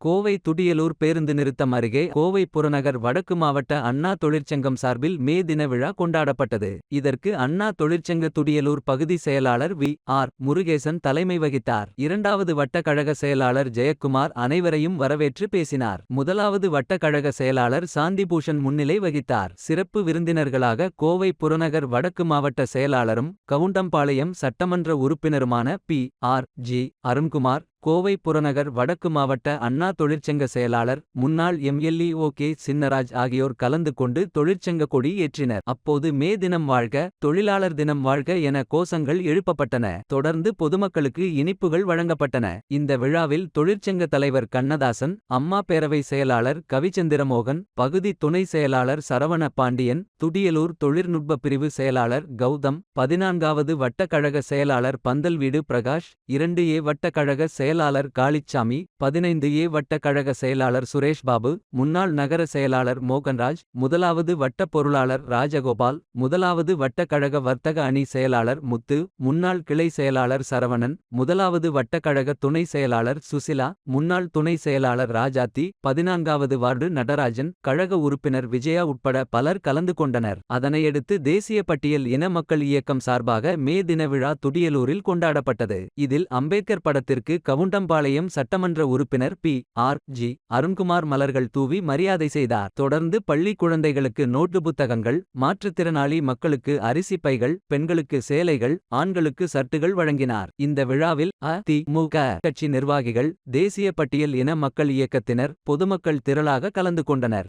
கோவை துடியலூர் பேருந்து நிறுத்தம் அருகே கோவை புறநகர் வடக்கு மாவட்ட அண்ணா தொழிற்சங்கம் சார்பில் மே தின விழா கொண்டாடப்பட்டது. இதற்கு அண்ணா தொழிற்சங்க துடியலூர் பகுதி செயலாளர் வி. ஆர். முருகேசன் தலைமை வகித்தார். இரண்டாவது வட்டக்கழக செயலாளர் ஜெயக்குமார் அனைவரையும் வரவேற்று பேசினார். முதலாவது வட்டக்கழக செயலாளர் சாந்திபூஷன் முன்னிலை வகித்தார். சிறப்பு விருந்தினர்களாக கோவை புறநகர் வடக்கு மாவட்ட செயலாளரும் கவுண்டம்பாளையம் சட்டமன்ற உறுப்பினருமான P. R. G. Arunkumar Kovai புறநகர் வடக்கு மாவட்ட அண்ணா தொழிற்சங்க செயலாளர் முன்னாள் எம்எல்ஏஓ கே சின்னராஜ் ஆகியோர் கலந்து கொண்டு தொழிற்சங்க கொடி ஏற்றினர். அப்போது மே தினம் வாழ்க தொழிலாளர் தினம் வாழ்க என கோஷங்கள் எழுப்பப்பட்டன. தொடர்ந்து பொதுமக்களுக்கு இனிப்புகள் வழங்கப்பட்டன. இந்த விழாவில் தொழிற்சங்க தலைவர் கண்ணதாசன் அம்மா பேரவை செயலாளர் கவிச்சந்திரமோகன் பகுதி துணை செயலாளர் சரவண பாண்டியன் துடியலூர் தொழிற்நுட்ப பிரிவு செயலாளர் கௌதம் பதினான்காவது வட்டக்கழக செயலாளர் பந்தல்வீடு பிரகாஷ் இரண்டு ஏ வட்டக்கழக செயலாளர் செயலாளர் காளிச்சாமி பதினைந்து ஏ வட்ட கழக செயலாளர் சுரேஷ் பாபு முன்னாள் நகர செயலாளர் மோகன்ராஜ் முதலாவது வட்ட பொருளாளர் ராஜகோபால் முதலாவது வட்ட கழக வர்த்தக அணி செயலாளர் முத்து முன்னாள் கிளை செயலாளர் சரவணன் முதலாவது வட்ட கழக துணை செயலாளர் சுசிலா முன்னாள் துணை செயலாளர் ராஜாத்தி பதினான்காவது வார்டு நடராஜன் கழக உறுப்பினர் விஜயா உட்பட பலர் கலந்து கொண்டனர். அதனையடுத்து தேசிய பட்டியல் இன மக்கள் இயக்கம் சார்பாக மே தின விழா துடியலூரில் கொண்டாடப்பட்டது. இதில் அம்பேத்கர் படத்திற்கு கவுண்டம்பாளையம் சட்டமன்ற உறுப்பினர் பி. ஆர். ஜி. அருண்குமார் மலர்கள் தூவி மரியாதை செய்தார். தொடர்ந்து பள்ளி குழந்தைகளுக்கு நோட்டு புத்தகங்கள் மாற்றுத்திறனாளி மக்களுக்கு அரிசி பைகள் பெண்களுக்கு சேலைகள் ஆண்களுக்கு சர்ட்டுகள் வழங்கினார். இந்த விழாவில் அ. தி. மு. க. கட்சி நிர்வாகிகள் தேசிய பட்டியல் இன மக்கள் இயக்கத்தினர் பொதுமக்கள் திரளாக கலந்து கொண்டனர்.